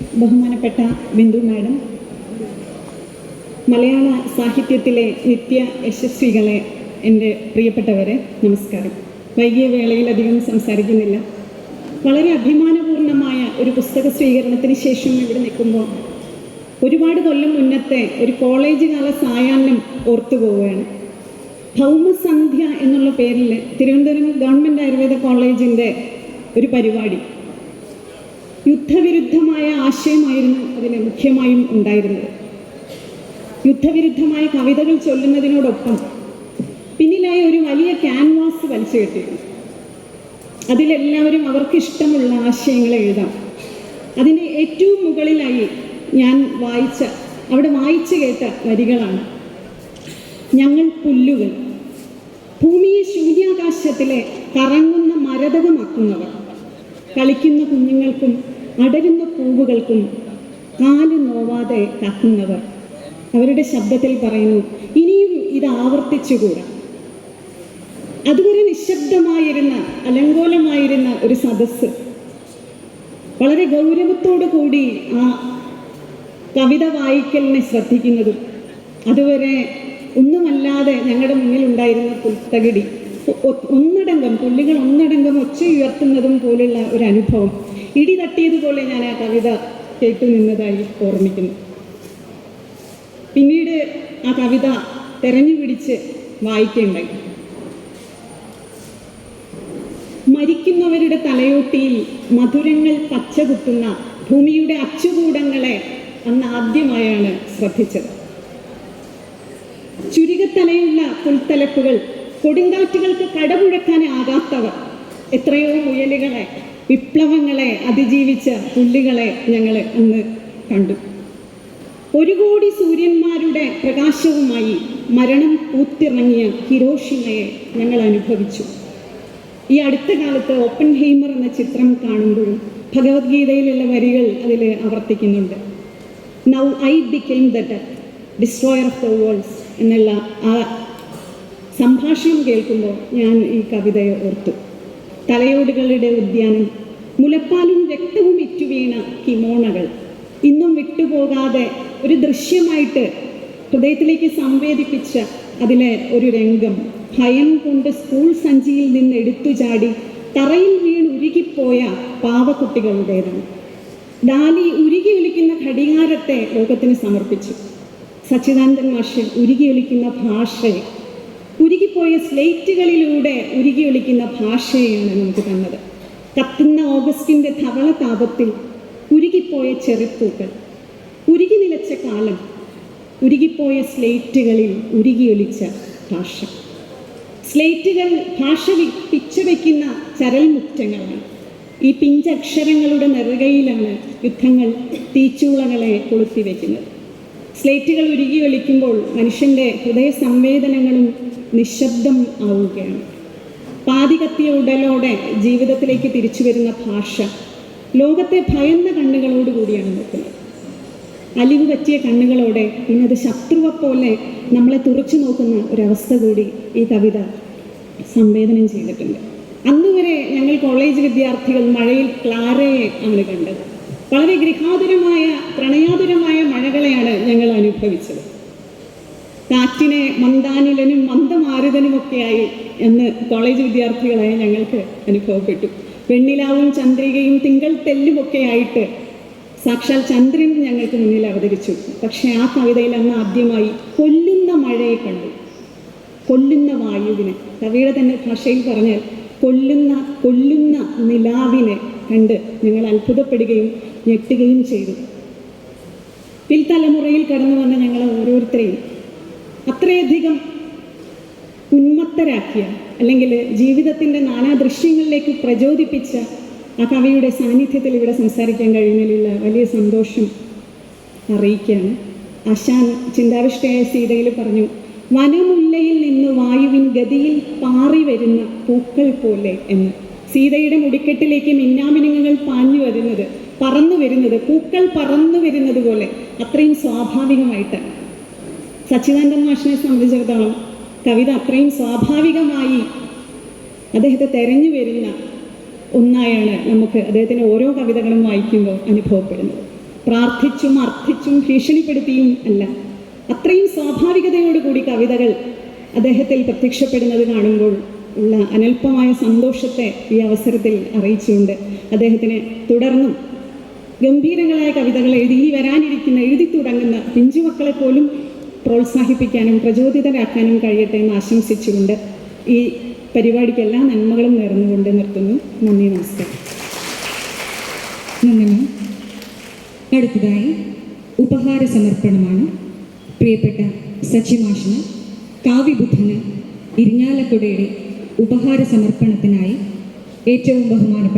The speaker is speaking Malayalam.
ബഹുമാനപ്പെട്ട ബിന്ദു മാഡം മലയാള സാഹിത്യത്തിലെ നിത്യ യശസ്വികളെ എന്റെ പ്രിയപ്പെട്ടവരെ നമസ്കാരം. വൈകിയ വേളയിലധികം സംസാരിക്കുന്നില്ല. വളരെ അഭിമാനപൂർണമായ ഒരു പുസ്തക സ്വീകരണത്തിന് ശേഷം ഇവിടെ നിൽക്കുമ്പോൾ ഒരുപാട് കൊല്ലം മുന്നത്തെ ഒരു കോളേജ് കാല സായാഹ്നം ഓർത്തു പോവുകയാണ്. ഭൗമസന്ധ്യ എന്നുള്ള പേരിൽ തിരുവനന്തപുരം ഗവൺമെന്റ് ആയുർവേദ കോളേജിന്റെ ഒരു പരിപാടി യുദ്ധവിരുദ്ധമായ ആശയമായിരുന്നു അതിന് മുഖ്യമായും ഉണ്ടായിരുന്നത്. യുദ്ധവിരുദ്ധമായ കവിതകൾ ചൊല്ലുന്നതിനോടൊപ്പം പിന്നിലായി ഒരു വലിയ ക്യാൻവാസ് വലിച്ചു കെട്ടിയിരുന്നു. അതിലെല്ലാവരും അവർക്കിഷ്ടമുള്ള ആശയങ്ങൾ എഴുതാം. അതിന്റെ ഏറ്റവും മുകളിലായി ഞാൻ വായിച്ച അവിടെ വായിച്ചു കേട്ട വരികളാണ്. ഞങ്ങൾ പുല്ലുകൾ. ഭൂമിയെ ശൂന്യാകാശത്തിലെ കറങ്ങുന്ന മരതകമാക്കുന്നവർ. കളിക്കുന്ന കുഞ്ഞുങ്ങൾക്കും അടരുന്ന പൂവുകൾക്കും കാൽ നോവാതെ കാക്കുന്നവർ അവരുടെ ശബ്ദത്തിൽ പറയുന്നു ഇനിയും ഇത് ആവർത്തിച്ചുകൂടാ. അതുവരെ നിശബ്ദമായിരുന്ന അലങ്കോലമായിരുന്ന ഒരു സദസ്സ് വളരെ ഗൗരവത്തോടു കൂടി ആ കവിത വായിക്കലിനെ ശ്രദ്ധിക്കുന്നതും അതുവരെ ഒന്നുമല്ലാതെ ഞങ്ങളുടെ മുന്നിൽ ഉണ്ടായിരുന്ന പുൽത്തകിടി ഒ- ഒന്നടങ്കം പുള്ളികൾ ഒന്നടങ്കം ഒച്ച ഉയർത്തുന്നതും പോലുള്ള ഒരു അനുഭവം. ഇടി തട്ടിയതുപോലെ ഞാൻ ആ കവിത കേട്ടു നിന്നതായി ഓർമ്മിക്കുന്നു. പിന്നീട് ആ കവിത തെരഞ്ഞു പിടിച്ച് വായിക്കേണ്ടായി. മരിക്കുന്നവരുടെ തലയോട്ടിയിൽ മധുരങ്ങൾ പച്ചകുത്തുന്ന ഭൂമിയുടെ അച്ചുകൂടങ്ങളെ അന്ന് ആദ്യമായാണ് ശ്രദ്ധിച്ചത്. ചുരികത്തലയുള്ള പുൽത്തലപ്പുകൾ കൊടുങ്കാറ്റുകൾക്ക് കടപുഴക്കാനാകാത്തവർ എത്രയോ മുയലുകളെ വിപ്ലവങ്ങളെ അതിജീവിച്ച പുല്ലുകളെ ഞങ്ങൾ അന്ന് കണ്ടു. ഒരു കോടി സൂര്യന്മാരുടെ പ്രകാശവുമായി മരണം പൂത്തിറങ്ങിയ ഹിരോഷിമയെ ഞങ്ങൾ അനുഭവിച്ചു. ഈ അടുത്ത കാലത്ത് ഓപ്പൺ ഹെയ്മർ എന്ന ചിത്രം കാണുമ്പോഴും ഭഗവത്ഗീതയിലുള്ള വരികൾ അതിൽ ആവർത്തിക്കുന്നുണ്ട്. Now I became the destroyer of the worlds എന്നുള്ള ആ സംഭാഷണം കേൾക്കുമ്പോൾ ഞാൻ ഈ കവിതയെ ഓർത്തു. തലയോടുകളുടെ ഉദ്യാനം മുലപ്പാലും രക്തവും ഇറ്റുവീണ കിമോണകൾ. ഇന്നും വിട്ടുപോകാതെ ഒരു ദൃശ്യമായിട്ട് ഹൃദയത്തിലേക്ക് സംവേദിപ്പിച്ച അതിലെ ഒരു രംഗം. ഭയം കൊണ്ട് സ്കൂൾ സഞ്ചിയിൽ നിന്ന് എടുത്തു ചാടി തറയിൽ വീണ് ഉരുകിപ്പോയ പാവക്കുട്ടികളുടേതാണ്. ഡാലി ഉരുകി ഒലിക്കുന്ന ഘടികാരത്തെ ലോകത്തിന് സമർപ്പിച്ചു. സച്ചിദാനന്ദൻ മാഷ് ഉരുകി ഒലിക്കുന്ന ഭാഷയെ ഉരുകിപ്പോയ സ്ലേറ്റുകളിലൂടെ ഉരുകി ഒളിക്കുന്ന ഭാഷയെയാണ് നമുക്ക് തന്നത്. കത്തുന്ന ഓഗസ്റ്റിന്റെ ധവള താപത്തിൽ ഉരുകിപ്പോയ ചെറുപ്പൂക്കൾ ഉരുകി നിലച്ച കാലം ഉരുകിപ്പോയ സ്ലേറ്റുകളിൽ ഉരുകിയൊലിച്ച ഭാഷ. സ്ലേറ്റുകൾ ഭാഷ പിച്ചവയ്ക്കുന്ന ചരൽമുറ്റങ്ങളാണ് ഈ പിഞ്ചക്ഷരങ്ങളുടെ നെറുകയിലാണ് യുദ്ധങ്ങൾ തീച്ചൂളകളെ കൊളുത്തിവെക്കുന്നത്. സ്ലേറ്റുകൾ ഉരുകി ഒലിക്കുമ്പോൾ മനുഷ്യന്റെ ഹൃദയ സംവേദനങ്ങളും നിശബ്ദം ആവുകയാണ്. പാതി കത്തിയ ഉടലോടെ ജീവിതത്തിലേക്ക് തിരിച്ചു വരുന്ന ഭാഷ ലോകത്തെ ഭയന്ന കണ്ണുകളോടുകൂടിയാണ് നോക്കുന്നത്. അലിവ് പറ്റിയ കണ്ണുകളോടെ ഇന്നത് ശത്രുവെ പോലെ നമ്മളെ തുറച്ചു നോക്കുന്ന ഒരവസ്ഥ കൂടി ഈ കവിത സംവേദനം ചെയ്തിട്ടുണ്ട്. അന്നുവരെ ഞങ്ങൾ കോളേജ് വിദ്യാർത്ഥികൾ മഴയിൽ ക്ലാരയെ ആണ് കണ്ടത്. വളരെ ഗൃഹാതുരമായ പ്രണയാതുരമായ മഴകളെയാണ് ഞങ്ങൾ അനുഭവിച്ചത്. കാറ്റിനെ മന്ദാനിലനും മന്ദമാരുതനുമൊക്കെയായി എന്ന് കോളേജ് വിദ്യാർത്ഥികളായ ഞങ്ങൾക്ക് അനുഭവപ്പെട്ടു. വെണ്ണിലാവും ചന്ദ്രികയും തിങ്കൾ തെല്ലുമൊക്കെ ആയിട്ട് സാക്ഷാൽ ചന്ദ്രൻ ഞങ്ങൾക്ക് മുന്നിൽ അവതരിച്ചു. പക്ഷേ ആ കവിതയിൽ അന്ന് ആദ്യമായി കൊല്ലുന്ന മഴയെ കണ്ടു. കൊല്ലുന്ന വായുവിനെ. കവിയുടെ തന്നെ ഭാഷയിൽ പറഞ്ഞാൽ കൊല്ലുന്ന കൊല്ലുന്ന നിലാവിനെ കണ്ട് ഞങ്ങൾ അത്ഭുതപ്പെടുകയും ഞെട്ടുകയും ചെയ്തു. പിൽത്തലമുറയിൽ കടന്നു വന്ന ഞങ്ങളെ ഓരോരുത്തരെയും അത്രയധികം ഉന്മത്തരാക്കിയ അല്ലെങ്കിൽ ജീവിതത്തിന്റെ നാനാ ദൃശ്യങ്ങളിലേക്ക് പ്രചോദിപ്പിച്ച ആ കവിയുടെ സാന്നിധ്യത്തിൽ ഇവിടെ സംസാരിക്കാൻ കഴിയുന്നതിലുള്ള വലിയ സന്തോഷം അറിയിക്കുകയാണ്. ആശാൻ ചിന്താവിഷ്ടയായ സീതയിൽ പറഞ്ഞു വനമുല്ലയിൽ നിന്ന് വായുവിൻ ഗതിയിൽ പാറി വരുന്ന പൂക്കൾ പോലെ എന്ന്. സീതയുടെ മുടിക്കെട്ടിലേക്ക് മിന്നാമിനുങ്ങുകൾ പാഞ്ഞു വരുന്നത് പറന്നു വരുന്നത് പൂക്കൾ പറന്നു വരുന്നത് പോലെ അത്രയും സ്വാഭാവികമായിട്ടാണ്. സച്ചിദാനന്ദൻ മാഷിനെ സംബന്ധിച്ചിടത്തോളം കവിത അത്രയും സ്വാഭാവികമായി അദ്ദേഹത്തെ തെരഞ്ഞു വരുന്ന ഒന്നായാണ് നമുക്ക് അദ്ദേഹത്തിന്റെ ഓരോ കവിതകളും വായിക്കുമ്പോൾ അനുഭവപ്പെടുന്നത്. പ്രാർത്ഥിച്ചും അർത്ഥിച്ചും ഭീഷണിപ്പെടുത്തിയും അല്ല. അത്രയും സ്വാഭാവികതയോടുകൂടി കവിതകൾ അദ്ദേഹത്തിൽ പ്രത്യക്ഷപ്പെടുന്നത് കാണുമ്പോൾ ഉള്ള അനൽപമായ സന്തോഷത്തെ ഈ അവസരത്തിൽ അറിയിച്ചുകൊണ്ട് അദ്ദേഹത്തിന് തുടർന്നും ഗംഭീരങ്ങളായ കവിതകൾ എഴുതി വരാനിരിക്കുന്ന എഴുതി തുടങ്ങുന്ന പിഞ്ചുമക്കളെ പോലും പ്രോത്സാഹിപ്പിക്കാനും പ്രചോദിതരാക്കാനും കഴിയട്ടെ എന്ന് ആശംസിച്ചുകൊണ്ട് ഈ പരിപാടിക്ക് എല്ലാ നന്മകളും നേർന്നുകൊണ്ട് നിർത്തുന്നു. നന്ദി നമസ്കാരം. നന്ദി അടുത്തതായി ഉപഹാര സമർപ്പണമാണ്. പ്രിയപ്പെട്ട സച്ചിമാഷിന് കാവ്യബുദ്ധന് ഇരിഞ്ഞാലക്കുടയുടെ ഉപഹാര സമർപ്പണത്തിനായി ഏറ്റവും ബഹുമാനപ്പെട്ട